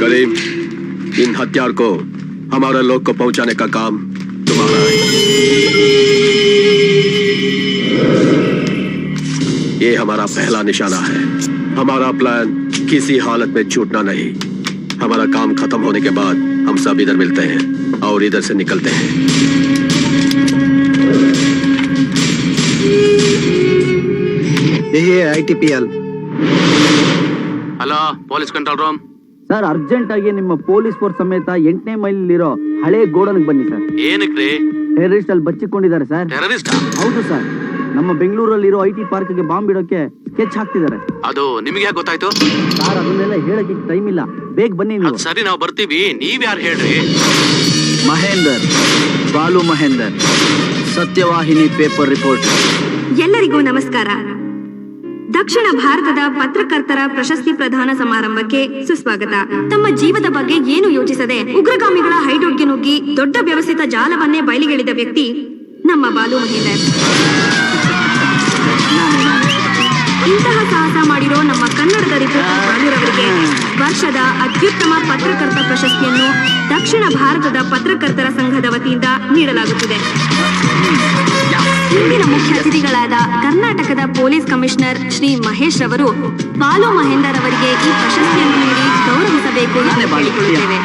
करीम इन हथियार को हमारे लोग को पहुँचाने का काम तुम्हारा है। ये हमारा पहला निशाना है। हमारा प्लान किसी हालत में छूटना नहीं। हमारा काम खत्म होने के बाद हम सब इधर मिलते हैं और इधर से निकलते हैं। D A I T L hello police control room sir urgent ಆಗಿ ನಿಮ್ಮ ಪೊಲೀಸ್ ಫೋರ್ಸ್ ಸಮೇತ ಎಂಟನೇ ಮೈಲಿರೋ ಹಳೆ ಗೋಡನ್ಗೆ ಬನ್ನಿ ಸರ್ ಏನಕ್ಕೆ ಟೆರರಿಸ್ಟ್ ಅಲ್ಲಿ ಬಚ್ಚಿಕೊಂಡಿದ್ದಾರೆ ಸರ್ ಟೆರರಿಸ್ಟ್ ಹೌದು ಸರ್ ನಮ್ಮ ಬೆಂಗಳೂರಲ್ಲಿರೋ ಐ ಟಿ ಪಾರ್ಕ್ಗೆ ಬಾಂಬ್ ಇಡೋಕೆ ಸ್ಕೆಚ್ ಹಾಕ್ತಿದ್ದಾರೆ. ಅದು ನಿಮಗೆ ಯಾಕೆ ಗೊತ್ತಾಯ್ತು? ಸರ್ ಅದನ್ನೆಲ್ಲ ಹೇಳಕ್ಕೆ ಟೈಮ್ ಇಲ್ಲ. ಬೇಗ ಬನ್ನಿ ನೀವು. ಸರಿ ನಾವು ಬರ್ತೀವಿ. ನೀವ್ ಯಾರು ಹೇಳ್ರಿ? Mahender Balu Mahender. Sathyavahini paper report. ಎಲ್ಲರಿಗೂ ನಮಸ್ಕಾರ. ದಕ್ಷಿಣ ಭಾರತದ ಪತ್ರಕರ್ತರ ಪ್ರಶಸ್ತಿ ಪ್ರದಾನ ಸಮಾರಂಭಕ್ಕೆ ಸುಸ್ವಾಗತ. ತಮ್ಮ ಜೀವದ ಬಗ್ಗೆ ಏನು ಯೋಚಿಸದೆ ಉಗ್ರಗಾಮಿಗಳ ಹೈಡೌಟ್ಗೆ ನುಗ್ಗಿ ದೊಡ್ಡ ವ್ಯವಸ್ಥಿತ ಜಾಲವನ್ನೇ ಬಯಲಿಗೆಳಿದ ವ್ಯಕ್ತಿ ನಮ್ಮ ಬಾಲು ಮಹೇಂದರ್. ಇಂತಹ ಸಾಹಸ ಮಾಡಿರೋ ನಮ್ಮ ಕನ್ನಡದ ರಿಪೋರ್ಟರ್ ಬಾಲುರವರಿಗೆ ವರ್ಷದ ಅತ್ಯುತ್ತಮ ಪತ್ರಕರ್ತ ಪ್ರಶಸ್ತಿಯನ್ನು ದಕ್ಷಿಣ ಭಾರತದ ಪತ್ರಕರ್ತರ ಸಂಘದ ವತಿಯಿಂದ ನೀಡಲಾಗುತ್ತಿದೆ. ಇಂದಿನ ಮುಖ್ಯ ಅತಿಥಿಗಳಾದ ಕರ್ನಾಟಕದ ಪೊಲೀಸ್ ಕಮಿಷನರ್ ಶ್ರೀ ಮಹೇಶ್ ರವರು ಬಾಲು ಮಹೇಂದರ್ ಅವರಿಗೆ ಈ ಪ್ರಶಸ್ತಿಯನ್ನು ನೀಡಿ ಗೌರವಿಸಬೇಕು ಎಂದು ಕೇಳಿಕೊಳ್ಳುತ್ತೇವೆ.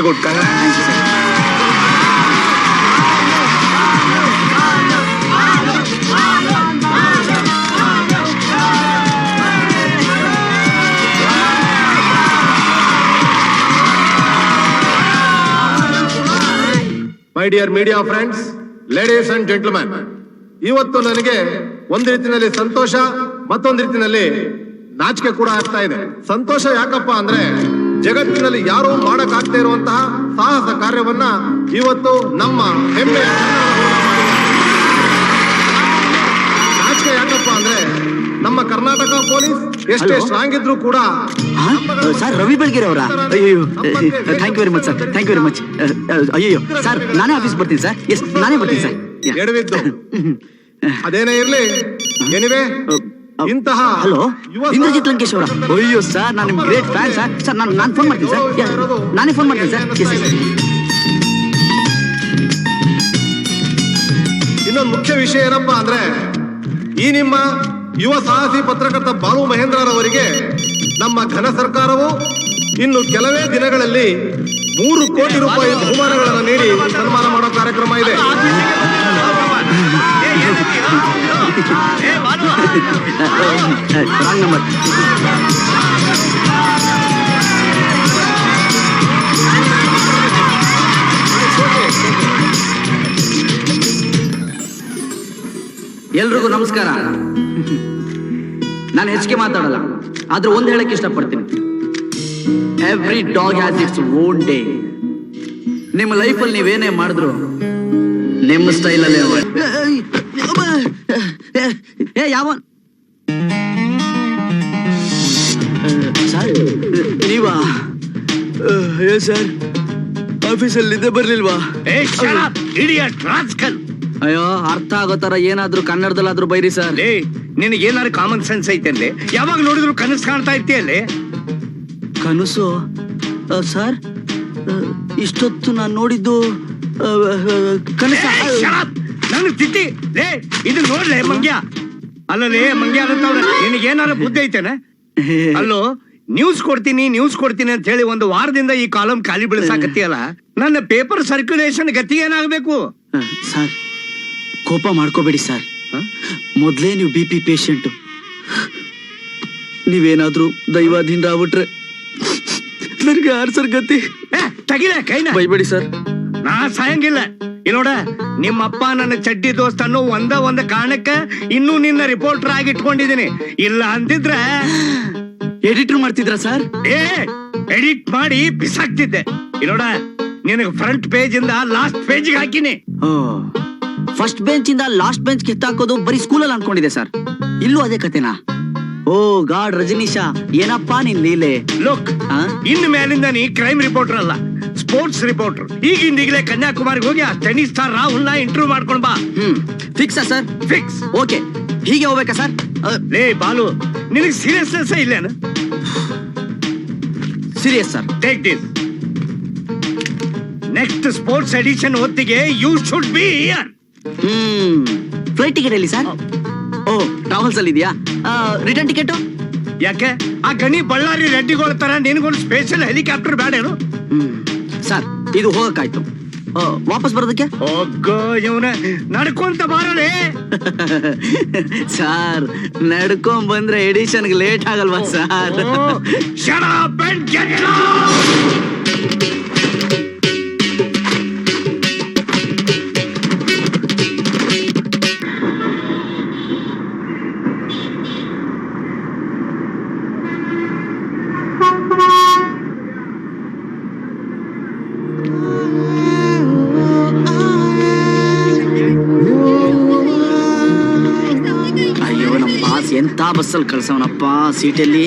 very good. My dear media friends ladies and gentleman ಇವತ್ತು ನನಗೆ ಒಂದು ರೀತಿನಲ್ಲಿ ಸಂತೋಷ, ಮತ್ತೊಂದು ರೀತಿನಲ್ಲಿ ನಾಚಿಕೆ ಕೂಡ ಆಗ್ತಾ ಇದೆ ಸಂತೋಷ ಯಾಕಪ್ಪ ಅಂದ್ರೆ ಜಗತ್ತಿನಲ್ಲಿ ಯಾರೂ ಮಾಡಕ್ಕಾಗ್ತಾ ಇರುವಂತಹ ಸಾಹಸ ಕಾರ್ಯವನ್ನ ಇವತ್ತು ನಮ್ಮ ಹೆಮ್ಮೆ. ನಾಚಿಕೆ ಯಾಕಪ್ಪ ಅಂದ್ರೆ ನಮ್ಮ ಕರ್ನಾಟಕ ಪೊಲೀಸ್ ಎಷ್ಟೇ? ಸ್ಟ್ರಾಂಗ್ ಇದ್ರು ಕೂಡ ಸರ್ ರವಿ ಬೆಳಗೆರೆ ಅವರ? ಅಯ್ಯೋ thank you very much sir thank you very much ಅಯ್ಯೋ ಸರ್ ನಾನೇ ಆಫೀಸ್ ಬರ್ತೀನಿ ಸರ್ ಎಸ್ ನಾನೇ ಬರ್ತೀನಿ ಸರ್ ಎಡವಿದ್ದು. ಅದೇನೇ ಇರ್ಲಿ? ಎನಿವೆ ಇಂತಹ ಹಲೋ? ಇಂದ್ರಜಿತ್ ಲಂಕೇಶ್ ಅವರ? ಅಯ್ಯೋ ಸರ್ ನಾನು ನಿಮ್ಗೆ ಗ್ರೇಟ್ ಫ್ಯಾನ್ ಸರ್. ಸರ್ ನಾನು ನಾನು ಫೋನ್ ಮಾಡ್ತೀನಿ ಸರ್. ನಾನೇ ಫೋನ್ ಮಾಡ್ತೀನಿ ಸರ್. ಇನ್ನೊಂದು ಮುಖ್ಯ ವಿಷಯ ಏನಪ್ಪಾ ಅಂದ್ರೆ ಈ ನಿಮ್ಮ ಯುವ ಸಾಹಸಿ ಪತ್ರಕರ್ತ ಬಾಲು ಮಹೇಂದ್ರರವರಿಗೆ ನಮ್ಮ ಘನ ಸರ್ಕಾರವು ಇನ್ನು ಕೆಲವೇ ದಿನಗಳಲ್ಲಿ ಮೂರು ಕೋಟಿ ರೂಪಾಯಿ ಬಹುಮಾನಗಳನ್ನು ಎಲ್ರಿಗೂ ನಮಸ್ಕಾರ. ನಾನು ಹೆಚ್ಚಿಗೆ ಮಾತಾಡಲ್ಲ, ಆದ್ರೆ ಒಂದು ಹೇಳಕ್ ಇಷ್ಟಪಡ್ತೀನಿ. Every dog has its own day ನಿಮ್ಮ ಲೈಫಲ್ಲಿ ನೀವೇನೇ ಮಾಡಿದ್ರು, ನಿಮ್ಮ ಸ್ಟೈಲಲ್ಲೇ ಯಾವ ನೀವಾ? ಏ ಸರ್ ಆಫೀಸಲ್ಲಿ ನಿದ್ದೆ ಬರ್ಲಿಲ್ವಾ ಅಯ್ಯೋ ಅರ್ಥ ಆಗೋ ತರ ಏನಾದ್ರೂ ಕನ್ನಡದಲ್ಲಾದ್ರೂ ಬೈರಿ ಸರ್. ನಿನಗೆ ಏನಾದ್ರು ಕಾಮನ್ ಸೆನ್ಸ್ ಐತೆ ಅಲ್ಲಿ ಯಾವಾಗ ನೋಡಿದ್ರು ಕನಸು ಕಾಣ್ತಾ ಇರ್ತೀಯಲ್ಲಿ ಕನಸು? ಸರ್ ಇಷ್ಟೊತ್ತು ನಾನು ನೋಡಿದ್ದು ಕನಸ. ನಾನು ತಿತ್ತಿ ಲೇ ಇದು ನೋಡ್ಲೆ ಮಂಗ್ಯ. ಅಲ್ಲಲೇ ಮಂಗ್ಯ ಅನ್ನತ್ತವ್ರೆ. ನಿನಗೇನಾರ ಏನಾದ್ರು ಬುದ್ಧಿ ಐತೆನೆ? ಅಲ್ಲೋ ನ್ಯೂಸ್ ಕೊಡ್ತೀನಿ ನ್ಯೂಸ್ ಕೊಡ್ತೀನಿ ಅಂತ ಹೇಳಿ ಒಂದು ವಾರದಿಂದ ಈ ಕಾಲಂ ಖಾಲಿ ಬೆಳೆಸಾಕತ್ತಿಯಲ್ಲ? ನನ್ನ ಪೇಪರ್ ಸರ್ಕ್ಯುಲೇಷನ್ ಗತಿ ಏನಾಗಬೇಕು? ಸರ್. ಕೋಪ ಮಾಡ್ಕೋಬೇಡಿ ಸರ್. ಮೊದ್ಲೇ ನೀವು ಬಿ ಪಿ ಪೇಷಂಟು ನೀವೇನಾದ್ರೂ ದೈವಾಧೀನರಾಗ್ಬಿಟ್ರೆ ನನಗೆ ಆರ್ಸರ್ ಗತಿ. ತಗಿಲ ಕೈನ. ಬೈಬೇಡಿ ಸರ್. ನಾ ಸಾಯಂಗಿಲ್ಲ. ಇಲ್ಲೋಡ ನಿಮ್ಮಪ್ಪ ನನ್ನ ಚಡ್ಡಿ ದೋಸ್ತ ಅನ್ನೋ ಒಂದ ಒಂದ ಕಾರಣಕ್ಕ ಇನ್ನೂ ನಿನ್ನ ರಿಪೋರ್ಟರ್ ಆಗಿ ಇಟ್ಕೊಂಡಿದ್ದೀನಿ ಇಲ್ಲ ಅಂದಿದ್ರೆ ಎಡಿಟರ್ ಮಾಡ್ತಿದ್ರ ಸರ್? ಏ ಎಡಿಟ್ ಮಾಡಿ ಬಿಸಾಕ್ತಿದ್ದೆ. ಇಲ್ಲೋಡ ನಿನಗೆ ಫ್ರಂಟ್ ಪೇಜ್ ಇಂದ ಲಾಸ್ಟ್ ಪೇಜ್ ಹಾಕಿನಿ. ಫಸ್ಟ್ ಬೆಂಚ್ ಇಂದ ಲಾಸ್ಟ್ ಬೆಂಚ್ ಕಿತ್ತಾಕೋದು ಬರೀ ಸ್ಕೂಲಲ್ಲಿ ಅನ್ಕೊಂಡಿದೆ ಸರ್. ಇಲ್ಲೂ ಅದೇ ಕತೆನಾ ಓ ಗಾಡ್ ರಜನೀಶ ಏನಪ್ಪಾ ನಿನ್ ಲೀಲೆ? ಲುಕ್ ಆ? ಇನ್ನು ಮೇಲಿಂದ ನೀ ಕ್ರೈಮ್ ರಿಪೋರ್ಟರ್ ಅಲ್ಲ ಸ್ಪೋರ್ಟ್ಸ್ ರಿಪೋರ್ಟರ್ ಈಗಿಂದೀಗಲೇ ಕನ್ಯಾಕುಮಾರಿಗೆ ಹೋಗಿ ಆ ಟೆನ್ನಿಸ್ ಸ್ಟಾರ್ನ ಇಂಟರ್ವ್ಯೂ ಮಾಡ್ಕೊಂಡ್ ಬಾ. ಹ್ಮ್ ಫಿಕ್ಸಾ ಸರ್? ಫಿಕ್ಸ್ ಓಕೆ ಹೀಗೆ ಹೋಗ್ಬೇಕಾ ಸರ್? ಲೇ ಬಾಲು ನಿನಗೆ ಸೀರಿಯಸ್ನೆಸ್ ಇಲ್ಲೇನು? Serious sir take this next sports edition ಹೊತ್ತಿಗೆ you should be here hmm flight ticket ಎಲ್ಲಿ ಸರ್ ಓ ಟ್ರಾವೆಲ್ಸ್ ಅಲ್ಲಿ ಇದೆಯಾ? ರಿಟರ್ನ್ ಟಿಕೆಟ್ ಯಾಕೆ? ಆ ಗಣಿ ಬಳ್ಳಾರಿ ರೆಡ್ಡಿಗಳ ತರ ನಿನಗೊಂದು ಸ್ಪೆಷಲ್ ಹೆಲಿಕಾಪ್ಟರ್ ಬೇಡ ಏನು? ಸರ್ ಇದು ಹೋಗಕ್ಕಾಯ್ತು. ವಾಪಸ್ ಬರೋದಕ್ಕೆ? ನಡ್ಕೊಂತ ಬಾರಲೇ. ಸಾರ್ ನಡ್ಕೊಂಡ್ ಬಂದ್ರೆ ಎಡಿಷನ್ಗೆ ಲೇಟ್ ಆಗಲ್ವಾ ಸರ್? ಎಂತ ಬಸ್ಸಲ್ಲಿ ಕಳ್ಸವನಪ್ಪ ಸೀಟಲ್ಲಿ.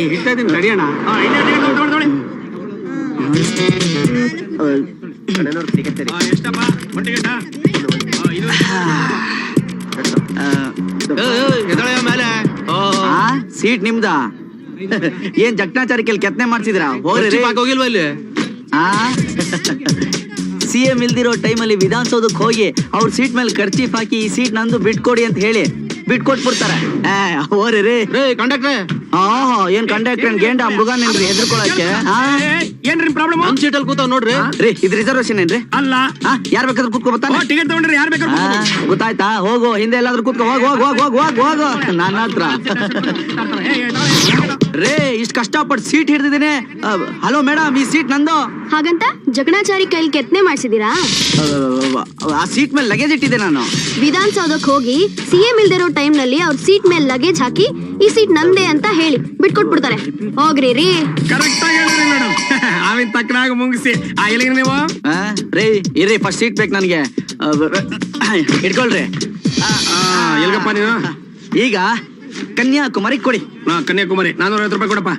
ಆ ಸೀಟ್ ನಿಮ್ದ? ಏನ್ ಜಕ್ನಾಚಾರಿಕೆಯಲ್ಲಿ ಕೆತ್ತನೆ ಮಾಡ್ಸಿದ್ರ? ಹೋಗ್ರಿ ಹೋಗಿಲ್ವ ಇಲ್ಲಿ? ಆ? ಸಿ ಎಂ ಇಲ್ದಿರೋ ಟೈಮಲ್ಲಿ ವಿಧಾನಸೌಧಕ್ಕೆ ಹೋಗಿ ಅವ್ರ ಸೀಟ್ ಮೇಲೆ ಖರ್ಚೀಫ್ ಹಾಕಿ ಈ ಸೀಟ್ ನಂದು ಬಿಟ್ಕೊಡಿ ಅಂತ ಹೇಳಿ. ಬಿಟ್ಕೊಟ್ಬಿಡ್ತಾರೆ ಹೋರಿ ರೀ ರೇ ಕಂಡಕ್ಟ್ರೆ ಆಹಾ ಏನ್ ಕಂಡಕ್ಟರ್ ಗೇಂಡ ಮೃಗ ನಿನ್ರಿ ಹೆದರ್ಕೊಳಕ್ಕೆ ಆ? ಏನ್ರಿ ಪ್ರಾಬ್ಲಮ್ ನಮ್ ಸೀಟಲ್ಲಿ ಕೂತಾವ್ ನೋಡ್ರಿ ರೀ ಇದು ರಿಸರ್ವೇಶನ್ ಏನ್ರಿ ಅಲ್ಲ ಯಾರ್ ಬೇಕಾದ್ರೂ ಕೂತ್ಕೊ ಬರ್ತಾನೆ ಟಿಕೆಟ್ ತಗೊಂಡ್ರಿ ಯಾರ್ ಬೇಕಾದ್ರೆ ಗೊತ್ತಾಯ್ತಾ ಹೋಗು ಹಿಂದೆ ಎಲ್ಲಾದ್ರೂ ಕೂತ್ಕೊ ಹೋಗ್ ಹೋಗ್ ಹೋಗ್ ಹೋಗ್ ಹೋಗ್ ಹೋಗ್ ನನ್ನ ಹತ್ರ ರೇ ಇಷ್ಟ ಕಷ್ಟಪಟ್ಟು ಸೀಟ್ ಹಿಡ್ದಿದ್ದೀನಿ. ಹಲೋ ಮೇಡಮ್ ಈ ಸೀಟ್ ನಂದು. ಹಾಗಂತ ಜಗಣಾಚಾರಿ ಕೈಲಿ ಕೆತ್ತನೆ ಮಾಡಿಸಿದೀರಾ ಆ ಸೀಟ್ ಮೇಲೆ ಲಗೇಜ್ ಇಟ್ಟಿದ್ದೆ ನಾನು. ವಿಧಾನಸೌಧಕ್ಕೆ ಹೋಗಿ ಸಿ ಎಂ ಇಲ್ದಿರೋ ಟೈಮ್ನಲ್ಲಿ ಅವ್ರ ಸೀಟ್ ಮೇಲೆ ಲಗೇಜ್ ಹಾಕಿ ಈ ಸೀಟ್ ನಂದೇ ಅಂತ ಹೇಳಿ ಬಿಟ್ಕೊಟ್ಬಿಡ್ತಾರೆ. ಹೋಗ್ರಿ ರೀ. ಕರೆಕ್ಟ್ ಆಗಿ ಹೇಳಿದ್ರಿ ಮೇಡಮ್. ಆವಿನ ತಕ್ಕನಾಗ ಮುಗಿಸಿ. ಆಗಿಲ್ಲ ನೀವು? ಆ, ರೇ ಇರ್ರಿ ಫಸ್ಟ್ ಸೀಟ್ ಬೇಕು ನನಗೆ. ಇಟ್ಕೊಳ್ರಿ. ಎಲ್ಗಪ್ಪ ನೀನು ಈಗ ಕನ್ಯಾಕುಮಾರಿ ಕೊಡಿ. ಹಾ ಕನ್ಯಾಕುಮಾರಿ. ನಾನೂರ ಐವತ್ತು ರೂಪಾಯಿ ಕೊಡಪ್ಪ.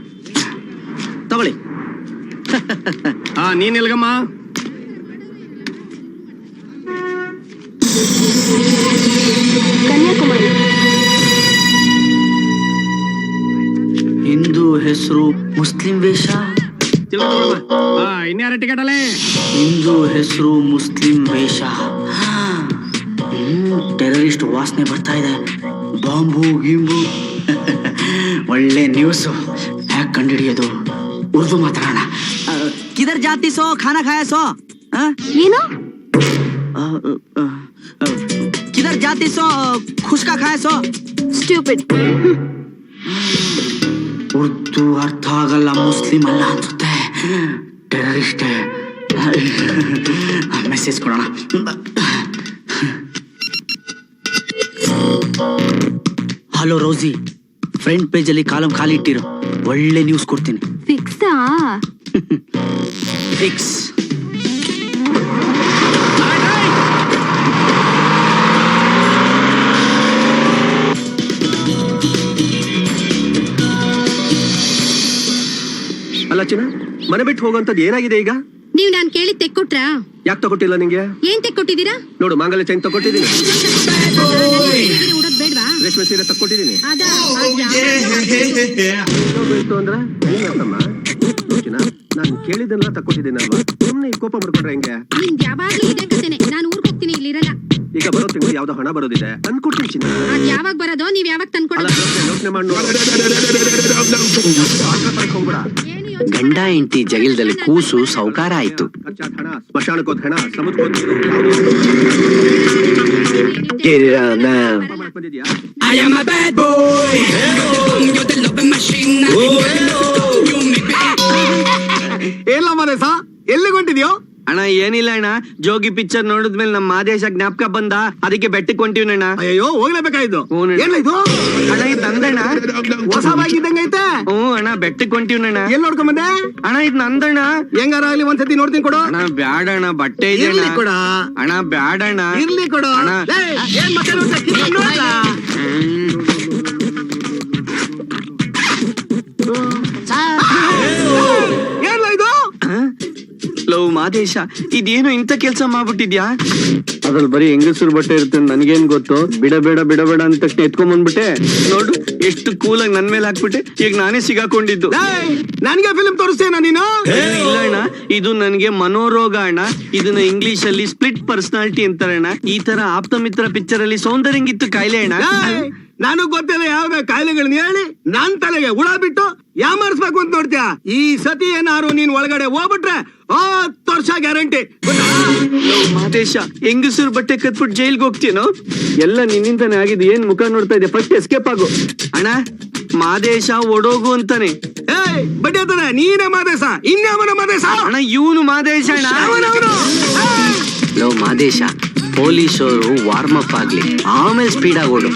ತಗೊಳ್ಳಿ. ಹಾ ನೀನ್ ಎಲ್ಗಮ್ಮ ಕನ್ಯಾಕುಮಾರಿ. ಹಿಂದೂ ಹೆಸರು ಮುಸ್ಲಿಂ ವೇಷ? ಇನ್ಯಾರ ಟಿಕೆಟ್ ಅಲ್ಲೇ? ಹಿಂದೂ ಹೆಸರು ಮುಸ್ಲಿಂ ವೇಷ. ಟೆರರಿಸ್ಟ್ ವಾಸನೆ ಬರ್ತಾ ಇದೆ. ಬಾಂಬು ಗಿಂಬು. ಒಳ್ಳೆ ನ್ಯೂಸ್ ಹ್ಯಾಕ್ ಕಂಡಿಡಿಯೋದು ಉರ್ದು ಮಾತಾಡೋಣ. ಕಿದರ್ ಜಾತಿ ಸೋ ಖಾನ ಖಾಯ ಸೋ? ಆ? ಏನು? ಕಿದರ್ ಜಾತಿ ಸೋ ಖುಷ್ಕಾ ಖಾಯ ಸೋ? ಸ್ಟ್ಯೂಪಿಡ್ ಉರ್ದು ಅರ್ಥ ಆಗಲ್ಲ ಮುಸ್ಲಿಂ ಅಲ್ಲ ಅನ್ಸುತ್ತೆ. ಟೆರರಿಸ್ಟ್. ಮೆಸೇಜ್ ಕೊಡೋಣ. ಹಲೋ ರೋಸಿ ಫ್ರಂಟ್ ಪೇಜಲ್ಲಿ ಕಾಲಂ ಖಾಲಿ ಇಟ್ಟಿರು. ಒಳ್ಳೆ ನ್ಯೂಸ್ ಕೊಡ್ತೀನಿ. ಫಿಕ್ಸಾ ಫಿಕ್ಸ್ ಅಲ್ಲ ಚಿನ್ನ ಮನೆ ಬಿಟ್ಟು ಹೋಗೋಂಥದ್ದು ಏನಾಗಿದೆ ಈಗ? ನೀವ್ ನಾನ್ ಕೇಳಿ ತೆಕ್ಕೊಟ್ರಾ? ಯಾಕೆ ತಗೊಟ್ಟಿಲ್ಲ ನಿಂಗೆ? ಏನ್ ತೆಕ್ಕೊಟ್ಟಿದ್ದೀರಾ? ನೋಡು ಮಾಂಗಲ್ಯ ಚೈನ್ ತಗೊಟ್ಟಿದ್ದೀನಿ. ಉಡೋದ್ ಬೇಡ್ವಾ? ರೇಷ್ಮೆ ಸೀರೆ ತಕ್ಕೊಟ್ಟಿದ್ದೀನಿ ಅಂದ್ರೆ ನಾನು ಕೇಳಿದ್ದೆಲ್ಲ ತಕ್ಕೊಟ್ಟಿದ್ದೀನಲ್ವಾ? ಸುಮ್ಮನೆ ಕೋಪ ಮಾಡ್ಕೊಂಡ್ರೆ ಹೆಂಗೆ? ಯಾವಾಗ್ಲೂ ಇದೇ ಯಾವ್ದೋ ಹಣ ಬರೋದಿದೆ ತಂದ್ಕೊಡ್ತೀನಿ ಚಿನ್ನ ಅದ್ ಯಾವಾಗ ಬರೋದು ನೀವ್ ಯಾವಾಗ ಅಲ್ಲ ತಂದ್ಕೊಡೋದು ಯೋಚ್ನೆ- ಯೋಚ್ನೆ ಮಾಡಿ ನೋಡು. ಆತ್ರ ಪಡಕ್ ಹೋಗ್ಬೇಡ. ಏನು ಯೋಚ್ನೆ ಗಂಡ ಹೆಂಡತಿ ಜಗಿಲ್ದಲ್ಲಿ ಕೂಸು ಸೌಕಾರ ಆಯ್ತು ಖರ್ಚಾದ್ ಹಣ ಸ್ಮಶಾನಕ್ಕೆ ಹೋದ್ ಹಣ ಸಮುದ್ರಕ್ಕೆ ಹೋದ್ ಪಾಪ ಮಾಡಕ್ ಬಂದಿದ್ಯಾ ಎಲ್ಲ ಮನೇಸ ಎಲ್ಲಿ ಹೊಂಟಿದ್ಯೋ ಅಣ್ಣ ಏನಿಲ್ಲ ಅಣ್ಣ. ಜೋಗಿ ಪಿಕ್ಚರ್ ನೋಡಿದ್ಮೇಲೆ ನಮ್ಮ ಆದೇಶ ಜ್ಞಾಪಕ ಬಂದ ಅದಕ್ಕೆ ಬೆಟ್ಟಕ್ಕೆ ಹೊಂಟಿವ್ನಣ್ಣ ಅಯ್ಯೋ ಹೋಗ್ಲೇಬೇಕಾಯ್ತು. ಹ್ಞೂ ಏನ ಇದು? ಅಣ್ಣ ಇದು ನಂದಣ್ಣ. ಹೊಸವಾಗಿದ್ದಂಗೈತೆ ಹ್ಞೂ ಅಣ್ಣ ಬೆಟ್ಟಕ್ಕೆ ಹೊಂಟಿವ್ನಣ್ಣ ಎಲ್ಲಿ ನೋಡ್ಕೊಂಬಂದೆ ಅಣ್ಣ ಇದು ನಂದಣ್ಣ. ಹೆಂಗಾರ ಆಗ್ಲಿ ಒಂದ್ಸತಿ ನೋಡ್ತೀನಿ ಕೊಡು. ಅಣ್ಣ ಬ್ಯಾಡಣ್ಣ ಬಟ್ಟೆ ಇದೆ ಇರ್ಲಿ ಕೊಡ. ಅಣ್ಣ ಬ್ಯಾಡಣ್ಣ ಇರ್ಲಿ ಕೊಡು. ಅಣ್ಣ. ಏನ್ ಮತ್ತೆ ನೋಡ್ತಾ? ಲವ್ ಮಾದೇಶ ಇದೇನು ಇಂಥ ಕೆಲಸ ಮಾಡ್ಬಿಟ್ಟಿದ್ಯಾ? ಅದ್ರಲ್ಲಿ ಬರೀ ಹೆಂಗಸರು ಬಟ್ಟೆ ಇರುತ್ತೆ ನನ್ಗೇನ್ ಗೊತ್ತು? ಬಿಡ ಬೇಡ ಬಿಡ ಬೇಡ ಅಂತ ತಕ್ಷಣ ಎತ್ಕೊಂಡ್ ಬಂದ್ಬಿಟ್ಟೆ. ನೋಡು ಎಷ್ಟು ಕೂಲಾಗಿ ನನ್ ಮೇಲೆ ಹಾಕ್ಬಿಟ್ಟೆ. ಈಗ ನಾನೇ ಸಿಗಾಕೊಂಡಿದ್ದು. ಏಯ್, ನನ್ಗೆ ಫಿಲ್ಮ್ ತೋರಿಸ್ತೇನ ನೀನು? ಇಲ್ಲ ಅಣ್ಣ. ಇದು ನನ್ಗೆ ಮನೋರೋಗ ಅಣ್ಣ. ಇದನ್ನ ಇಂಗ್ಲಿಷ್ ಅಲ್ಲಿ ಸ್ಪ್ಲಿಟ್ ಪರ್ಸನಾಲಿಟಿ ಅಂತಾರೆ ಅಣ್ಣ. ಈ ತರ ಆಪ್ತ ಮಿತ್ರ ಪಿಕ್ಚರ್ ಅಲ್ಲಿ ಸೌಂದರ್ಯಂಗಿತ್ತು ಕಾಯಿಲೆ ಅಣ್ಣ. ಏಯ್, ನಾನು ಗೊತ್ತಿಲ್ಲ ಯಾವ ಕಾಯಿಲೆಗಳನ್ನ ಹೇಳಿ ನನ್ ತಲೆಗೆ ಹುಳ ಬಿಟ್ಟು ಯಾಮರ್ಸ್ಬೇಕು ಅಂತ ನೋಡ್ತೀಯ? ಈ ಸತಿ ಏನಾರು ನೀನ್ ಒಳಗಡೆ ಹೋಗ್ಬಿಟ್ರೆ ಹತ್ತು ವರ್ಷ ಗ್ಯಾರಂಟಿ. ಮಾದೇಶ ಹೆಂಗಸರು ಬಟ್ಟೆ ಕತ್ಬಿಟ್ಟು ಜೈಲ್ಗೆ ಹೋಗ್ತೀನೋ ಎಲ್ಲ ನಿನ್ನಿಂದಾನೆ ಆಗಿದೆ. ಏನ್ ಮುಖ ನೋಡ್ತಾ ಇದೆ? ಫಸ್ಟ್ ಎಸ್ಕೇಪ್ ಆಗು. ಅಣ್ಣ ಮಾದೇಶ ಒಡೋಗು ಅಂತಾನೆ. ಏಯ್ ಬಡ್ಡಿ ಅದ ನೀನೇ ಮಾದೇಶ. ಇನ್ಯಾವನ ಮಾದೇಶ? ಅಣ್ಣ ಇವನು ಮಾದೇಶ ಅಣ್ಣ. ಲೋ ಮಾದೇಶ. ಪೊಲೀಸರು ವಾರ್ಮ್ ಅಪ್ ಆಗ್ಲಿ. ಆಮೇಲೆ ಸ್ಪೀಡ್ ಆಗೋಡು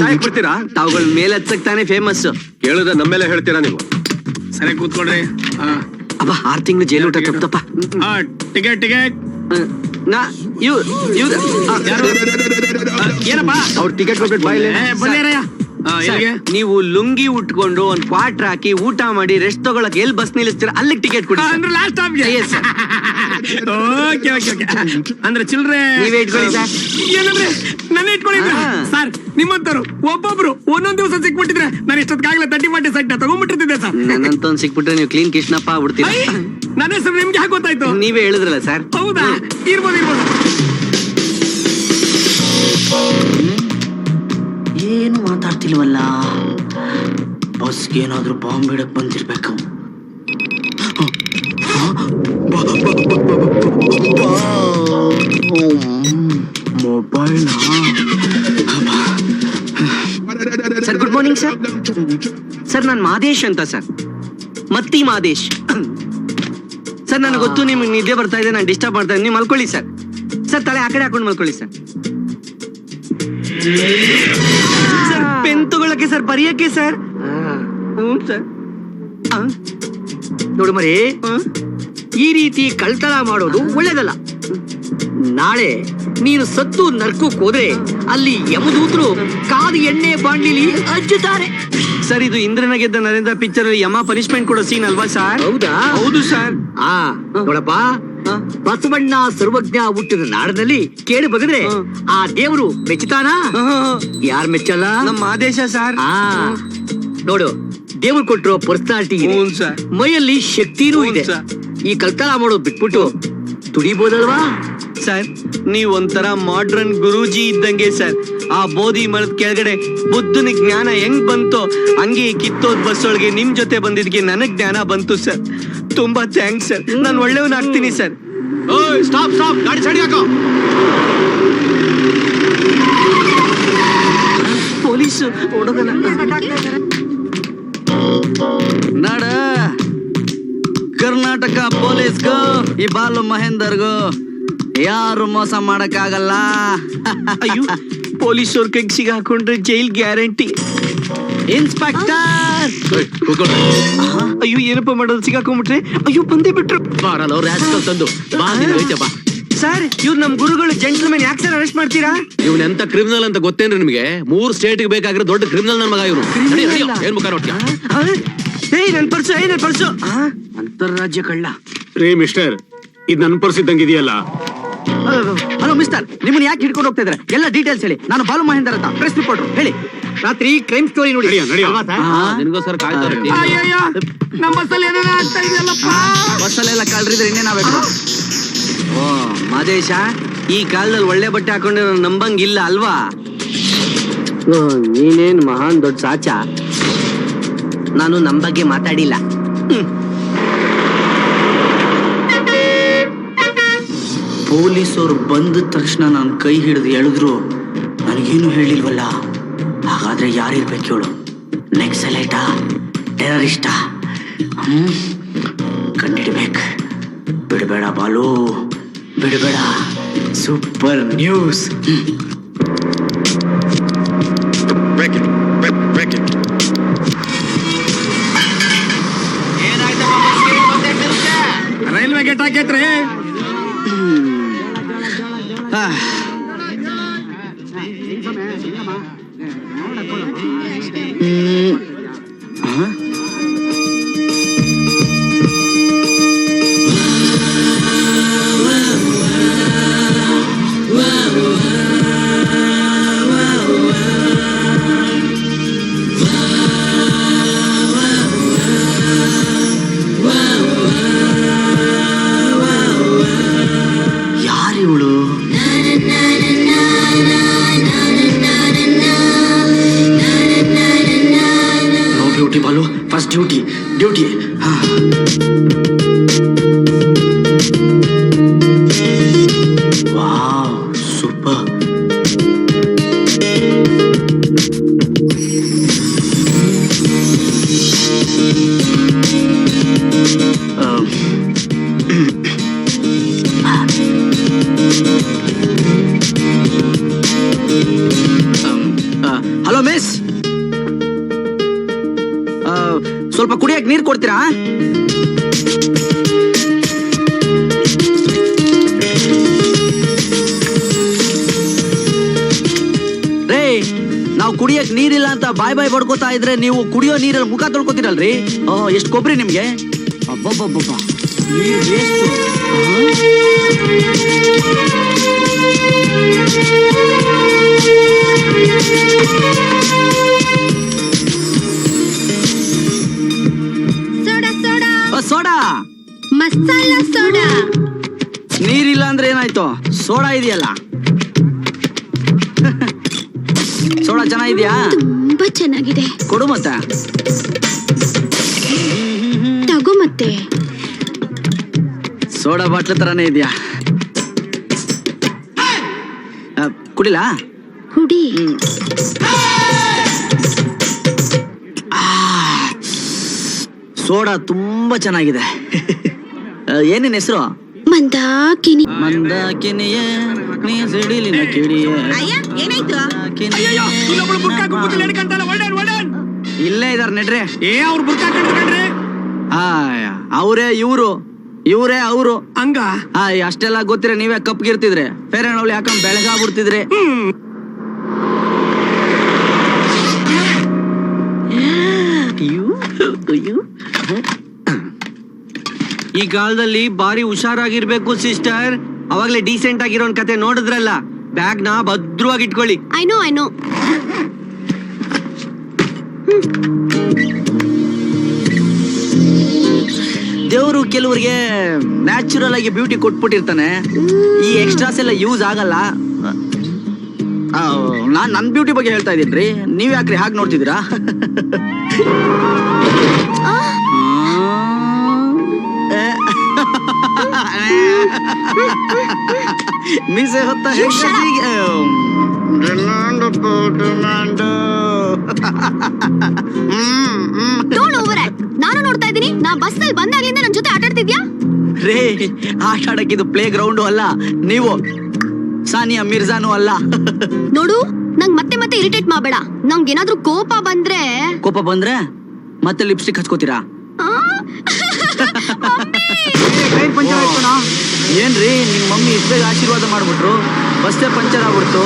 ಸಾಯಕ್ ಬಿಡ್ತೀರಾ? ತಾವುಗಳ ಮೇಲೆ ಹಚ್ಚಕ್ ತಾನೇ ಫೇಮಸ್ ಕೇಳಿದ್ರೆ ನಮ್ಮೆಲ್ಲ ಹೇಳ್ತೀರಾ ನೀವು? ಸರಿ ಕೂತ್ಕೊಳ್ರಿ. ಅಬ್ಬ ಆರ್ ತಿಂಗಳು ಜೈಲು ಊಟ ತಪ್ಪ ಟಿಕೆಟ್ ಟಿಕೆಟ್. ನಾ ಇವ್ ಇವ್ ಏನಪ್ಪ? ಅವ್ರ ಟಿಕೆಟ್ ಕೊಟ್ಬಿಟ್ಟು ಬಾಯ್ಲೆ ಸರ್, ನೀವು ಲುಂಗಿ ಉಟ್ಕೊಂಡು ಒಂದ್ ಕ್ವಾಟ್ರ್ ಹಾಕಿ ಊಟ ಮಾಡಿ ರೆಸ್ಟ್ ತಗೊಳಕ್ ಎಲ್ಲಿ ಬಸ್ ನಿಲ್ಲಿಸ್ತೀರ ಅಲ್ಲಿಗೆ ಟಿಕೆಟ್ ಕೊಡಿ ಲಾಸ್ಟ್. ಓಕೆ ಓಕೆ ಓಕೆ ಅಂದ್ರೆ ಚಿಲ್ರೆ. ನೀವೇ ಇಟ್ಕೊಳ್ಳಿ ಸರ್. ಏನಂದ್ರೆ ನನ್ನ ಇಟ್ಕೊಳ್ಳಿ ಸರ್ ನಿಮ್ಮಂತರು ಒಬ್ಬೊಬ್ರು ಒಂದೊಂದ್ ದಿವಸ ಸಿಕ್ಬಿಟ್ಟಿದ್ರೆ ನಾನು ಇಷ್ಟೊತ್ತಾಗ್ಲೇ ತಟ್ಟಿ ಮಾಡಿ ಸೆಟ್ ತಗೊಂಡ್ಬಿಟ್ಟಿರ್ತಿದ್ದೆ ಸರ್. ನನ್ನಂತೊಂದ್ ಸಿಕ್ಬಿಟ್ರೆ ನೀವು ಕ್ಲೀನ್ ಕೃಷ್ಣಪ್ಪ ಆಗ್ಬಿಡ್ತೀರಾ? ನನ್ನ ಹೆಸರು ನಿಮ್ಗೆ ಯಾಕೆ ಗೊತ್ತಾಯ್ತು? ನೀವೇ ಹೇಳಿದ್ರಲ್ಲ ಸರ್. ಹೌದಾ? ಇರ್ಬೋದು ಇರ್ಬೋದು. ಏನು ಮಾತಾಡ್ತಿಲ್ವಲ್ಲ? ಬಸ್ಗೆ ಏನಾದ್ರೂ ಬಾಂಬ್ ಇಡಕ್ ಬಂದಿರ್ಬೇಕು. Mobile sir good morning sir sir ನಾನು ಮಾದೇಶ್ ಅಂತ ಸರ್ ಮತ್ತಿ ಮಾದೇಶ್. ಸರ್ ನನಗೆ ಗೊತ್ತು ನಿಮ್ಗೆ ನಿದ್ದೆ ಬರ್ತಾ ಇದೆ ನಾನು ಡಿಸ್ಟರ್ಬ್ ಮಾಡ್ತಾ ಇದ್ದೀನಿ. ನೀವು ಮಲ್ಕೊಳ್ಳಿ ಸರ್ ಸರ್ ತಲೆ ಆ ಕಡೆ ಹಾಕೊಂಡು ಮಲ್ಕೊಳ್ಳಿ ಸರ್ ಸರ್ ಪೆನ್ ತಗೊಳಕ್ಕೆ ಸರ್ ಬರೆಯಕ್ಕೆ ಸರ್ ಹ್ಞೂ ಸರ್ ನೋಡು ಮರಿ? ಈ ರೀತಿ ಕಳ್ತನ ಮಾಡೋದು ಒಳ್ಳೇದಲ್ಲ. ನಾಳೆ ನೀನು ಸತ್ತು ನರ್ಕಕ್ಕೆ ಹೋದ್ರೆ ಅಲ್ಲಿ ಯಮದೂತರು ಕಾದು ಎಣ್ಣೆ ಬಾಂಡಿಲಿ ಹಚ್ಚುತ್ತಾರೆ ಸರ್ ಇದು ಇಂದ್ರನ ಗೆದ್ದ ನರೇಂದ್ರ ಪಿಕ್ಚರ್ ಯಮ ಪನಿಷ್ಮೆಂಟ್ ಕೊಡೋ ಸೀನ್ ಅಲ್ವಾ ಸರ್ ಹೌದಾ? ಹೌದು ಸರ್ ಆ ನೋಡಪ್ಪ? ಬಸವಣ್ಣ ಸರ್ವಜ್ಞ ಹುಟ್ಟಿದ ನಾಡದಲ್ಲಿ ಕೇಳಿ ಬಗದ್ರೆ ಆ ದೇವರು ಮೆಚ್ಚುತ್ತಾನ ಯಾರ್ ಮೆಚ್ಚಲ್ಲ? ನಮ್ಮ ಆದೇಶ ಸರ್ ಆ ನೋಡು ದೇವ್ರು ಕೊಟ್ಟಿರೋ ಪರ್ಸನಾಲಿಟಿ ಹ್ಞೂ ಸರ್ ಮೈಯಲ್ಲಿ ಶಕ್ತಿನೂ ಹ್ಞೂ ಇದೆ ಸರ್. ಈ ಕಲ್ತಳ ಮಾಡೋದು ಬಿಟ್ಬಿಟ್ಟು. ತುಡಿಬೋದಲ್ವಾ? ಸರ್ ನೀವ್ ಒಂಥರ ಮಾಡ್ರನ್ ಗುರೂಜಿ ಇದ್ದಂಗೆ ಸರ್. ಆ ಬೋಧಿ ಮರದ ಕೆಳಗಡೆ ಬುದ್ಧನ ಜ್ಞಾನ ಹೆಂಗ್ ಬಂತೋ ಹಂಗೆ ಈ ಕಿತ್ತೋದ್ ಬಸ್ ಒಳಗೆ ನಿಮ್ ಜೊತೆ ಬಂದಿದ್ಗೆ ನನಗ್ ಜ್ಞಾನ ಬಂತು ಸರ್. ತುಂಬಾ ಥ್ಯಾಂಕ್ಸ್ ಸರ್. ನಾನು ಒಳ್ಳೆಯವನಾಗ್ತೀನಿ ಸರ್. ಸರ್ ಸ್ಟಾಪ್ ಸ್ಟಾಪ್ ಗಾಡಿ ಸಡಿ ಹಾಕೋ. ಪೊಲೀಸ್ ಹುಡುಗನ ನಡ ಕರ್ನಾಟಕ ಪೊಲೀಸ್ಗೂ ಈ ಬಾಲು ಮಹೇಂದರ್ಗೂ ಯಾರು ಮೋಸ ಮಾಡಕ್ಕಾಗಲ್ಲ? ಅಯ್ಯೋ ಅವ್ರ ಕೈಗೆ ಸಿಗಾಕೊಂಡ್ರೆ ಜೈಲ್ ಗ್ಯಾರಂಟಿ. ಇನ್ಸ್ಪೆಕ್ಟರ್! ಅಯ್ಯೋ ಏನಪ್ಪ ಮಾಡೋದು ಸಿಗಾಕೊಂಡ್ಬಿಟ್ರೆ ಅಯ್ಯೋ ಬಂದೇ ಬಿಟ್ರು. ತಂದು. ಸರ್ ಇವ್ರು ನಮ್ ಗುರುಗಳು ಜೆಂಟ್ಲ್ಮನ್ ಯಾಕೆ ಸರ್ ಅರೆಸ್ಟ್ ಮಾಡ್ತೀರಾ? ಇವನೆಂತ ಕ್ರಿಮಿನಲ್ ಅಂತ ಗೊತ್ತೇನ್ರಿ ನಿಮಗೆ? ಮೂರು ಸ್ಟೇಟ್ ಬೇಕಾಗಿರೋ ದೊಡ್ಡ ಕ್ರಿಮಿನಲ್ ನನ್ನ ಮಗ ಇವನು. ಏನ್ ಮುಖ ನೋಡ್ತೀಯ ಏಯ್ ನನ್ ಪರ್ಸು ನನ್ ಪರ್ಸು ಅಂತರ್ರಾಜ್ಯ ಕಳ್ಳ. ರೀ ಮಿಸ್ಟರ್ ಇದು ನನ್ನ ಪರಿಸ್ಥಿತಿ ಇದೆಯಲ್ಲ ಹಲೋ ಮಿಸ್ಟರ್ ನಿಮ್ಮನ್ನ ಯಾಕೆ ಹಿಡ್ಕೊಂಡು ಹೋಗ್ತಾ ಇದ್ದಾರೆ? ಎಲ್ಲ ಡೀಟೇಲ್ಸ್ ಹೇಳಿ. ನಾನು ಬಾಲು ಮಹೇಂದರ್ ಅಂತ ಪ್ರೆಸ್ ರಿಪೋರ್ಟರ್ ಹೇಳಿ. ರಾತ್ರಿ ಕ್ರೈಮ್ ಸ್ಟೋರಿ ನೋಡಿ. ನಡಿಯ, ನಡಿಯ. ಅಲ್ವಾ ಸರ್? ನಿನಗೋಸ್ಕರ ಕಾಯ್ತಾರೆ ಅಯ್ಯಯ್ಯ ನಮ್ಮ ಬಸ್ಸಲ್ಲಿ ಏನೇನೋ ಆಗ್ತಾ ಇದೆಯಲ್ಲಪ್ಪ? ಬಸ್ಸಲ್ಲೆಲ್ಲ ಕಳ್ರಿದ್ರೆ ಇನ್ನೇನಾಗಬೇಕು ಓ ಮಾದೇಶ ಈ ಕಾಲದಲ್ಲಿ ಒಳ್ಳೆ ಬಟ್ಟೆ ಹಾಕೊಂಡು ನಂಬಂಗಿಲ್ಲ ಅಲ್ವಾ? ನೀನೇನ್ ಮಹಾನ್ ದೊಡ್ಡ ಸಾಚ. ನಾನು ನಮ್ಮ ಬಗ್ಗೆ ಮಾತಾಡಿಲ್ಲ. ಪೊಲೀಸರು ಬಂದ ತಕ್ಷಣ ನಾನು ಕೈ ಹಿಡಿದು ಎಳೆದ್ರು ನನಗೇನು ಹೇಳಿಲ್ವಲ್ಲ? ಹಾಗಾದ್ರೆ ಯಾರಿರ್ಬೇಕು ಹೇಳು? ನೆಕ್ಸಲೈಟಾ? ಟೆರರಿಸ್ಟಾ? ಹ್ಞೂ ಕಂಡಿಡ್ಬೇಕು. ಬಿಡಬೇಡ ಬಾಲು. ಬಿಡಬೇಡ. Super news. Gate Balu first duty duty ಇದ್ರೆ ನೀವು ಕುಡಿಯೋ ನೀರಲ್ಲಿ ಮುಖ ತೊಳ್ಕೊತೀರಲ್ರಿ? ಎಷ್ಟು ಕೊಬ್ಬರಿ ನಿಮ್ಗೆ? ನೀರ್ waste. Soda soda. ಆ, ಸೋಡಾ? ಮಸಾಲಾ ಸೋಡಾ. ನೀರಿಲ್ಲ ಅಂದ್ರೆ ಏನಾಯ್ತು? ಸೋಡಾ ಇದೆಯಲ್ಲ. ಸೋಡಾ ಚೆನ್ನಾಗಿದ್ಯಾ ತುಂಬಾ ಚೆನ್ನಾಗಿದೆ. ಕೊಡು ಮತ್ತೆ. ತಗೋ ಮತ್ತೆ. ಸೋಡಾ ಬಾಟ್ಲ ತರಾನೇ ಇದೆಯಾ? ಕುಡಿಲಾ? ಹುಡಿ ಆ, ಸೋಡಾ ತುಂಬಾ ಚೆನ್ನಾಗಿದೆ. ಏನೇನ್ ಹೆಸರು? ಮಂದಾಕಿನಿ. ಮಂದಾಕಿನಿಯೇ ನೀ ಸಿಡಿಲಿನ ಕಿಡಿಯೇ ಏನಾಯ್ತು? ಅಯ್ಯಯ್ಯೋ ಇಲ್ಲೊಬ್ಳು ಬುಕ್ ಹಾಕಿ ಕೂತಿಲ್ಲ ಹಿಡ್ಕಂತಾಳ ಒಳ್ಳೆ ಒಳ್ಳೆ ಇಲ್ಲೇ ಇದಾರೆ ನಡ್ರೆ. ಏ ಅವ್ರು ಬುರ್ಕ ಆಯ್ ಅವರೇ ಇವರು ಇವರೇ ಅವರು. ಹಂಗ? ಆಯ್ ಅಷ್ಟೆಲ್ಲ ಗೊತ್ತಿರ ನೀವೇ ಕಪ್ಗಿರ್ತಿದ್ರೆ ಫೇರ್ ಅಂಡ್ ಯಾಕಂದ್ ಹಾಕೊಂಡ್ ಬೆಳಗಾಗ್ಬಿಡ್ತಿದ್ರೆ ಈ ಕಾಲದಲ್ಲಿ ಬಾರಿ ಹುಷಾರಾಗಿರ್ಬೇಕು ಸಿಸ್ಟರ್. ಅವಾಗ್ಲೇ ಡೀಸೆಂಟ್ ಆಗಿರೋನ್ ಕತೆ ನೋಡಿದ್ರಲ್ಲ? ಬ್ಯಾಗ್ನ ಭದ್ರವಾಗಿ ಇಟ್ಕೊಳ್ಳಿ. ಐ ನೋ ಐ ನೋ ದೇವರು ಕೆಲವರಿಗೆ ನ್ಯಾಚುರಲ್ ಆಗಿ ಬ್ಯೂಟಿ ಕೊಟ್ಬಿಟ್ಟಿರ್ತಾನೆ. ಈ ಎಕ್ಸ್ಟ್ರಾಸ್ ಎಲ್ಲ ಯೂಸ್ ಆಗಲ್ಲ. ನಾನು ನನ್ನ ನನ್ ಬ್ಯೂಟಿ ಬಗ್ಗೆ ಹೇಳ್ತಾ ಇದ್ದೀನಿ ರೀ. ನೀವು ಯಾಕ್ರಿ ಹಾಗೆ ನೋಡ್ತಿದ್ದೀರಾ? ಮೀಸೆ ಹೊತ್ತ ಹೆಂಗಸಿಗೆ hmm demand don't over act ನಾನು ನೋಡ್ತಾ ಇದ್ದೀನಿ. ನಾ ಬಸ್ನಲ್ಲಿ ಬಂದಾಗ್ಲಿಂದ ನನ್ನ ಜೊತೆ ಆಟ ಆಡ್ತಿದ್ಯಾ ರೇ ಆಟ ಆಡಕ್ಕೆ ಇದು ಪ್ಲೇ ಗ್ರೌಂಡ್ ಅಲ್ಲ. ನೀವು ಸಾನಿಯಾ ಮಿರ್ಜಾನು ಅಲ್ಲ. ನೋಡು ನಂಗ್ ಮತ್ತೆ ಮತ್ತೆ ಇರಿಟೇಟ್ ಮಾಡಬೇಡ. ನಂಗ್ ಏನಾದ್ರೂ ಕೋಪ ಬಂದ್ರೆ ಕೋಪ ಬಂದ್ರೆ ಮತ್ತೆ ಲಿಪ್ಸ್ಟಿಕ್ ಹಚ್ಕೋತೀರಾ? ಆ? ಏನ್ರಿ ನಿಮ್ಮ ಮಮ್ಮಿ ಇಷ್ಟ ಬೇಗ ಆಶೀರ್ವಾದ ಮಾಡ್ಬಿಟ್ರು ಬಸ್ಸೇ ಪಂಚರ್ ಆಗ್ಬಿಡ್ತು.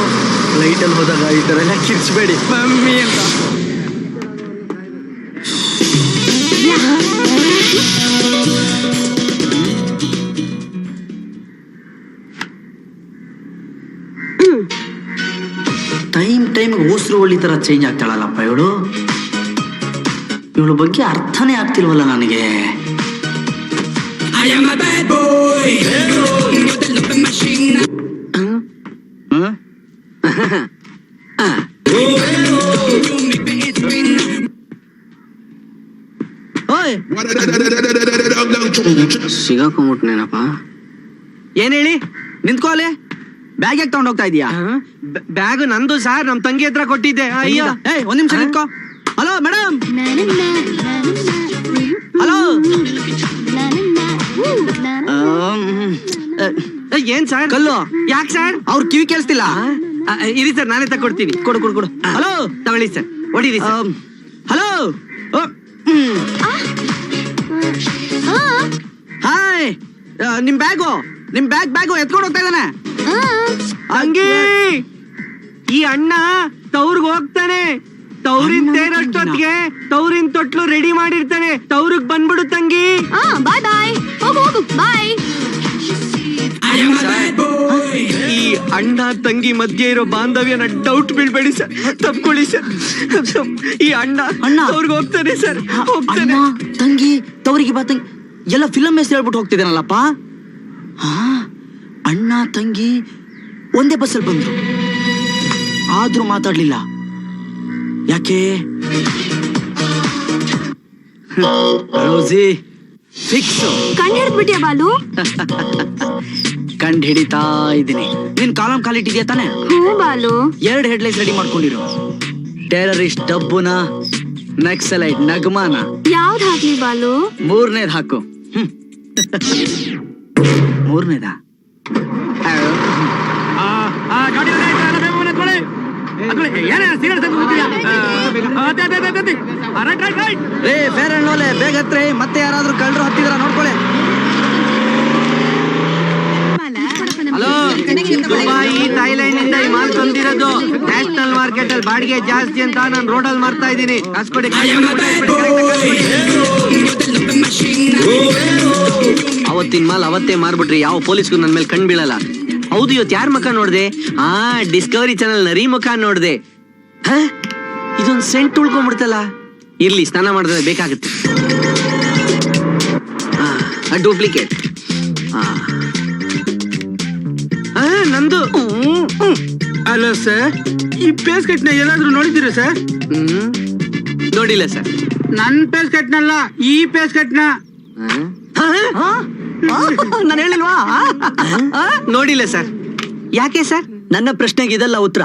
ಲೈಟಲ್ಲಿ ಹೋದಾಗ ಈ ಥರ ಎಲ್ಲ ಕಿರ್ಚ್ಬೇಡಿ. ಮಮ್ಮಿ ಅಂತ. ಟೈಮ್ ಟೈಮ್ ಓಸ್ರು ಒಳ್ಳಿ ತರ ಚೇಂಜ್ ಆಗ್ತಾಳಲ್ಲಪ್ಪ ಇವಳು? ಇವಳ ಬಗ್ಗೆ ಅರ್ಥನೇ ಆಗ್ತಿಲ್ವಲ್ಲ ನನಗೆ. ಹ್ಮ್? ಓಯ್ ಸಿಗಾಕೊಂಬಿಟ್ನೇನಪ್ಪ ಏನ್ ಹೇಳಿ? ನಿಂತ್ಕೋಲೆ ಬ್ಯಾಗ್ ಯಾಕೆ ತಗೊಂಡ್ ಹೋಗ್ತಾ ಇದೀಯಾ? ಬ್ಯಾಗ್ ನಂದು ಸರ್ ನಮ್ ತಂಗಿ ಹತ್ರ ಕೊಟ್ಟಿದ್ದೆ. ಅಯ್ಯೋ. ಏಯ್ ಒಂದ್ ನಿಮಿಷ ನಿಂತ್ಕೋ. ಹಲೋ ಮೇಡಮ್ ಹಲೋ ಏನ್ ಸರ್? ಕಲ್ಲು. ಯಾಕೆ ಸರ್? ಅವ್ರ ಕಿವಿ ಕೇಳಿಸ್ತಿಲ್ಲ. ಇರಿ ಸರ್ ನಾನೇ ತಕೊಡ್ತೀನಿ ಕೊಡು ಕೊಡು ಕೊಡು. ಹಲೋ ತಗೊಳ್ಳಿ ಸರ್. ಹೊಡಿರಿ ಸರ್. ಹಲೋ. ಹಾಯ್. ನಿಮ್ ಬ್ಯಾಗು ನಿಮ್ ಬ್ಯಾಗ್ ಬ್ಯಾಗು ಎತ್ಕೊಂಡು ಹೋಗ್ತಾ ಇದ್ದಾನೆ. ಹಂಗೆ ಈ ಅಣ್ಣ ತವ್ರಿಗೆ ಹೋಗ್ತಾನೆ. ತವ್ರಿನ್ ತೇರಷ್ಟೊತ್ತಿಗೆ ತವ್ರಿನ್ ತೊಟ್ಲು ರೆಡಿ ಮಾಡಿರ್ತಾನೆ. ತವ್ರಿಗೆ ಬಂದ್ಬಿಡು ತಂಗಿ. ಬಾಯ್ ಬಾಯ್ ಹೋಗು ಹೋಗು ಬಾಯ್ ಈ ಅಣ್ಣ ತಂಗಿ ಮಧ್ಯೆ ಇರೋ ಬಾಂಧವ್ಯನ ಡೌಟ್ ಬೀಳ್ಬೇಡಿ ಸರ್ ತಪ್ಕೊಳ್ಳಿ ಸರ್ ಈ ಅಣ್ಣ ಅಣ್ಣ. ಅವ್ರಿಗೆ ಹೋಗ್ತಾನೆ ಸರ್ ಹೋಗ್ತಾನೆ. ಅಣ್ಣ ತಂಗಿ ತವರಿಗೆ ಬಾ ತಂಗಿ. ಎಲ್ಲ ಫಿಲಮ್ ಹೆಸರು ಹೇಳ್ಬಿಟ್ಟು ಹೋಗ್ತಿದ್ದಾನಲ್ಲಪ್ಪ. ಹಾ ಅಣ್ಣ ತಂಗಿ ಒಂದೇ ಬಸ್ಸಲ್ಲಿ ಬಂದ್ರು. ಆದ್ರೂ ಮಾತಾಡ್ಲಿಲ್ಲ. ಯಾಕೆ? ರೋಸಿ ಫಿಕ್ಸ್ ಕಣ್ ಹಿಡಿದ್ಬಿಟ್ಟಿಯ ಬಾಲು? ಕಂಡು ಹಿಡಿತಾ ಇದ್ದೀನಿ. ನಿನ್ ಕಾಲಂ ಕಾಲಿಟ್ಟಿದ್ಯಾ ತಾನೆ? ಹ್ಞೂ ಬಾಲು. ಎರಡು ಹೆಡ್ಲೈನ್ಸ್ ರೆಡಿ ಮಾಡ್ಕೊಂಡಿರು. ಟೆರರಿಸ್ಟ್ ಡಬ್ಬುನ? ನಕ್ಸಲೈಟ್ ನಗಮಾನ? ಯಾವ್ದ್ ಹಾಕ್ಲಿ ಬಾಲು? ಮೂರನೇದ್ ಹಾಕು. ಮೂರನೇದ? ಆ, ಆ, ಗಾಡಿ ರೇ ಫೇರ್ ಅಂಡ್ ಲೋಲೆ ಬೇಗ ಹತ್ರಿ. ಮತ್ತೆ ಯಾರಾದ್ರೂ ಕಳ್ಳರು ಹತ್ತಿದ್ರ ನೋಡ್ಕೊಳ್ಳಿ. ಹಲೋ ದುಬಾಯಿ ಥೈಲ್ಯಾಂಡ್ ಇಂದ ಈ ಮಾಲ್ ತಂದಿರೋದು ನ್ಯಾಷನಲ್ ಮಾರ್ಕೆಟ್ ಅಲ್ಲಿ ಬಾಡಿಗೆ ಜಾಸ್ತಿ ಅಂತ ನಾನು ರೋಡ್ ಅಲ್ಲಿ ಮಾರ್ತಾ ಇದ್ದೀನಿ. ಕಾಸ್ಕೊಡಿ ಅವತ್ತಿನ ಮಾಲ್ ಅವತ್ತೇ ಮಾರ್ಬಿಟ್ರಿ. ಯಾವ ಪೊಲೀಸ್ಗೂ ನನ್ನ ಮೇಲೆ ಕಣ್ ಬೀಳಲ್ಲ. ಹೌದು ಇವತ್ತು ಯಾರ ಮುಖ ನೋಡ್ದೆ? ಆ ಡಿಸ್ಕವರಿ ಚಾನಲ್ ನರಿ ಮುಖ ನೋಡ್ದೆ. ಇದೊಂದು ಇದೊಂದ್ ಸೆಂಟ್ ಉಳ್ಕೊಂಡ್ಬಿಡ್ತಲ್ಲ? ಇರ್ಲಿ ಸ್ನಾನ ಮಾಡಿದ್ರೆ ಬೇಕಾಗುತ್ತೆ. ಡೂಪ್ಲಿಕೇಟ್ ಆ, ನಂದು. ಅಲೋ ಸರ್ ಈ ಪೇಸ್ ಕಟ್ನ ಎಲ್ಲಾದ್ರೂ ನೋಡಿದಿರ ಸರ್ ಹ್ಮ್. ನೋಡಿಲ್ಲ ಸರ್ ನನ್ನ ಪೇಸ್ ಕಟ್ನಲ್ಲ ಈ ಪೇಸ್ ಕಟ್ನ ನಾನು ಹೇಳಿಲ್ವಾ? ನೋಡಿಲ್ಲ ಸರ್. ಯಾಕೆ ಸರ್? ನನ್ನ ಪ್ರಶ್ನೆಗೆ ಇದೆಲ್ಲ ಉತ್ತರ.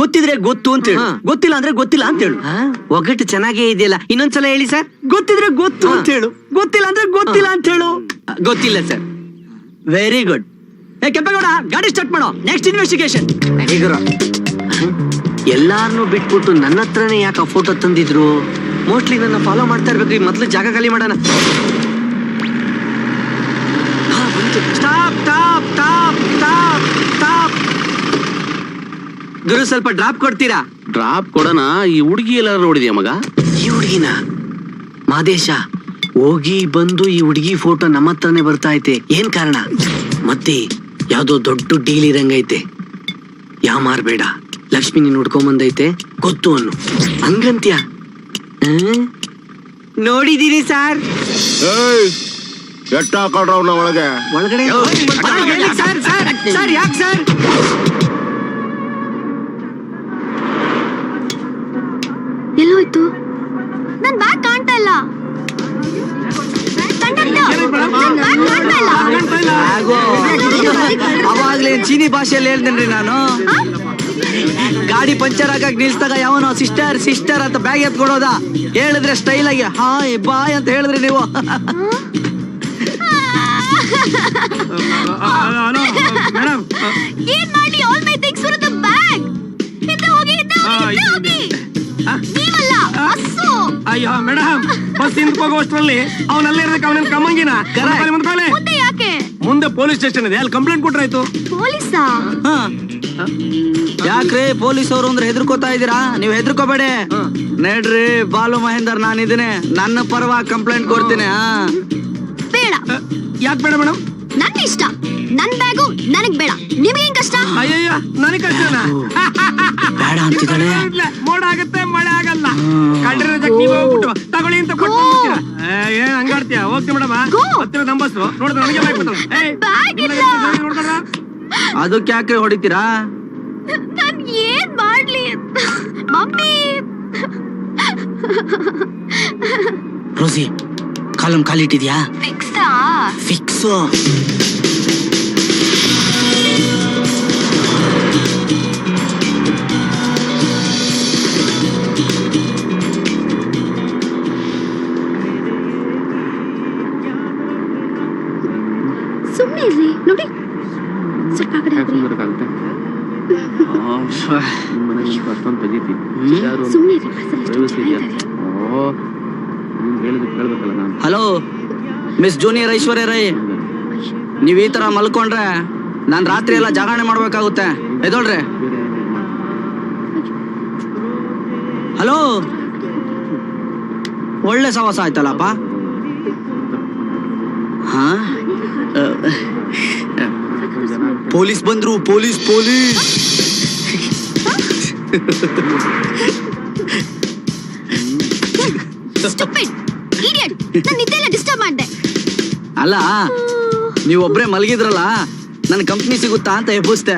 ಗೊತ್ತಿದ್ರೆ ಗೊತ್ತು ಅಂತ ಹೇಳು. ಗೊತ್ತಿಲ್ಲ ಅಂದ್ರೆ ಗೊತ್ತಿಲ್ಲ ಅಂತ ಹೇಳು. ಒಗ್ಗಟ್ಟು ಚೆನ್ನಾಗೇ ಇದೆಯಲ್ಲ ಇನ್ನೊಂದ್ಸಲ ಹೇಳಿ ಸರ್. ಗೊತ್ತಿದ್ರೆ ಗೊತ್ತು. ಅಂತ ಹೇಳು. ಗೊತ್ತಿಲ್ಲ ಅಂದ್ರೆ ಗೊತ್ತಿಲ್ಲ ಅಂತ ಹೇಳು. ಗೊತ್ತಿಲ್ಲ ಸರ್. ವೆರಿ ಗುಡ್ ಏ ಕೆಂಪೇಗೌಡ ಗಾಡಿ ಸ್ಟಾರ್ಟ್ ಮಾಡೋ. ನೆಕ್ಸ್ಟ್ ಇನ್ವೆಸ್ಟಿಗೇಷನ್ ಎಲ್ಲಾರನ್ನು ಬಿಟ್ಬಿಟ್ಟು ನನ್ನ ಹತ್ರನೇ ಯಾಕೆ ಫೋಟೋ ತಂದಿದ್ರು? ಮೋಸ್ಟ್ಲಿ ನನ್ನ ಫಾಲೋ ಮಾಡ್ತಾ ಇರ್ಬೇಕು. ಈ ಮೊದ್ಲು ಜಾಗ ಖಾಲಿ ಮಾಡೋಣ. Stop stop stop stop stop ಗುರು ಸ್ವಲ್ಪ ಡ್ರಾಪ್ ಕೊಡ್ತೀರಾ? ಡ್ರಾಪ್ ಕೊಡೋಣ. ಈ ಹುಡುಗಿ ಎಲ್ಲಾರು ನೋಡಿದ್ಯಾ ಮಗ? ಈ ಹುಡುಗಿನ? ಮಾದೇಶ ಹೋಗಿ ಬಂದು ಈ ಹುಡುಗಿ ಫೋಟೋ ನಮ್ಮ ಹತ್ರನೇ ಬರ್ತಾ ಐತೆ. ಏನ್ ಕಾರಣ? ಮತ್ತೆ ಯಾವ್ದೋ ದೊಡ್ಡ ಡೀಲ್ ಇರಂಗೈತೆ. ಯಾ ಮಾರ್ಬೇಡ. ಲಕ್ಷ್ಮಿ ನೀನ್ ಹುಡ್ಕೊಂಬಂದೈತೆ ಗೊತ್ತು ಅನ್ನು. ಹಂಗಂತ್ಯ? ನೋಡಿದೀನಿ ಸರ್. ಎಟ್ಟ ಹಾಕೊಳ್ರವ್ನ ಒಳಗೆ ಒಳಗಡೆ ಸರ್ ಸರ್ ಸರ್ ಯಾಕೆ ಸರ್ ಎಲ್ಲೋಯ್ತು ನನ್ ಬ್ಯಾಗ್ ಕಾಣ್ತಾ ಇಲ್ಲ ಕಂಡಕ್ಟರ್ ನನ್ ಬ್ಯಾಗ್ ಕಾಣ್ತಾ ಇಲ್ಲ ಆಗೋ ಅವಾಗ್ಲೇ ಚೀನಿ ಭಾಷೆಯಲ್ಲಿ ಹೇಳ್ತೇನ್ರಿ ನಾನು ಗಾಡಿ ಪಂಚರ್ ಹಾಕಕ್ ನಿಲ್ಸ್ದಾಗ ಯಾವನೋ ಸಿಸ್ಟರ್ ಸಿಸ್ಟರ್ ಅಂತ ಬ್ಯಾಗ್ ಎತ್ಕೊಡೋದ ಹೇಳಿದ್ರೆ ಸ್ಟೈಲ್ ಆಗಿ ಹಾಯ್ ಬಾಯ್ ಅಂತ ಹೇಳಿದ್ರಿ ನೀವು ಮೇಡಮ್ ಏನ್ ಮಾಡ್ಲಿ all my things for the bag ಹಿಂದೆ ಹೋಗಿ ಹಿಂದೆ ಹೋಗಿ ಹಿಂದೆ ಹೋಗಿ. ನೀವಲ್ಲ ಬಸ್ಸು ಅಯ್ಯೋ ಮೇಡಮ್ ಬಸ್ ಹಿಂದಕ್ಕೆ ಹೋಗುವಷ್ಟರಲ್ಲಿ ಅವನಲ್ಲೇ ಇರೋದಕ್ಕೆ ಅವನ ಕಮ್ಮಂಗಿನ? ಮುಂದ್ಕೊಳ್ಳಿ, ಮುಂದ್ಕೊಳ್ಳಿ. ಮುಂದೆ ಯಾಕೆ? ಮುಂದೆ ಪೊಲೀಸ್ ಸ್ಟೇಷನ್ ಇದೆ ಅಲ್ಲಿ ಕಂಪ್ಲೇಂಟ್ ಕೊಟ್ರಾಯ್ತು. ಪೊಲೀಸಾ? ಹಾ. ಯಾಕ್ರಿ ಪೊಲೀಸ್ ಅವರು ಅಂದ್ರೆ ಹೆದರ್ಕೋತಾ ಇದೀರಾ ನೀವು ಹೆದರ್ಕೋಬೇಡಿ. ನೋಡ್ರಿ ಬಾಲು ಮಹೇಂದರ್ ನಾನಿದ್ದೀನಿ. ನನ್ನ ಪರವಾಗಿ ಕಂಪ್ಲೇಂಟ್ ಕೊಡ್ತೀನಿ ಯಾಕೆ ಬೇಡ ಮೇಡಮ್? ನನ್ನ ಇಷ್ಟ. ನನ್ ಬ್ಯಾಗು ನನಗ್ ಬೇಡ. ನಿಮಗೇನ್ ಕಷ್ಟ? ಅಯ್ಯಯ್ಯ ನನಗೆ ಕಷ್ಟನಾ ಬೇಡ ಅಂತಿದ್ದಾಳೆ. ಇಲ್ಲ, ಮೋಡ ಆಗುತ್ತೆ ಮಳೆ ಆಗಲ್ಲ. ಕಂಡ್ರೆ ನೀವು ಹೋಗ್ಬಿಟ್ಟು ತಗೊಳ್ಳಿ ಅಂತ ಕೊಟ್ಟು ಬಂದ್ಬಿಡ್ತೀರಾ. ಏ, ಏನ್ ಹಂಗಾಡ್ತೀಯ? ಹೋಗ್ತಿ ಮೇಡಮ್. Go. ಹತ್ತಿರ ನಂಬಸ್ಸು ನೋಡಿದ್ರೆ ನನಗೆ ಬಾಯ್ ಕೊಡ್ತಾಳೆ. ಏಯ್, Bag ಇಲ್ಲ. ಅದಕ್ಕೆ ಯಾಕೆ ಹೊಡಿತೀರಾ? ನಾನ್ ಏನ್ ಮಾಡ್ಲಿ? ಮಮ್ಮಿ. ರೋಸಿ ಕಾಲಂ ಕಾಲಿಟ್ಟಿದ್ಯಾ ಫಿಕ್ಸಾ ಫಿಕ್ಸು ಸುಮ್ಮನೆ ಇರ್ರಿ ನೋಡಿ. ಸ್ವಲ್ಪ ಆ ಕಡೆ ಹೋಗ್ರಿ. ಸುಮ್ನೆ ಇರ್ರಿ, ಬಸ್ಸಲ್ಲಿ ಎಷ್ಟು ಜನ ಇದ್ದಾರೆ. Hello miss junior Aishwarya Rai, ನೀವು ಈ ತರ ಮಲ್ಕೊಂಡ್ರೆ ನಾನು ರಾತ್ರಿ ಎಲ್ಲ ಜಾಗರಣೆ ಮಾಡ್ಬೇಕಾಗುತ್ತೆ. ಎದೋಳ್ರಿ? ಹಲೋ, ಒಳ್ಳೆ ಸವಾಸ ಆಯ್ತಲ್ಲಪ್ಪ? ಹಾ? ಪೊಲೀಸ್ ಬಂದ್ರು, ಪೊಲೀಸ್ ಪೊಲೀಸ್. ಡಿಸ್ಟರ್ಬ್ ಮಾಡ್ದೆ. ಮಲಗಿದ್ರಲ್ಲ ನನ್ನ ಕಂಪ್ನಿ ಸಿಗುತ್ತಾ ಅಂತ ಎಬ್ಬಿಸ್ದೆ.